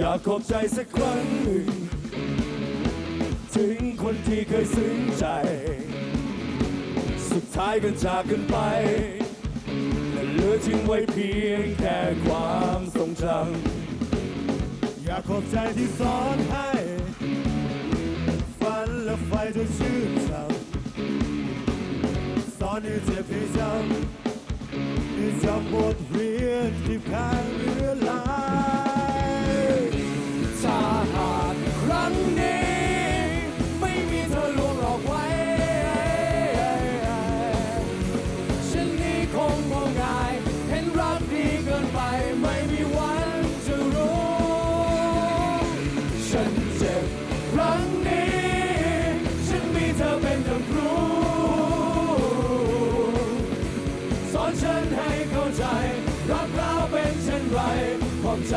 อยากขอบใจสักครั้งหนึ่ง ถึงคนที่เคยซึ้งใจ สุดท้ายก็จากกันไปและเหลือทิ้งไว้เพียงแค่ความทรงจำอยากขอบใจที่สอนให้ ฝันและไฟจนชื่นชมสอนให้เจ็บให้จำให้จำบทเรียนที่ผ่านเรือลา ฉันเจ็บครั้งนี้ ฉันมีเธอเป็นดังครูสอนฉันให้เข้าใจ รักเราเป็นเช่นไรความใจ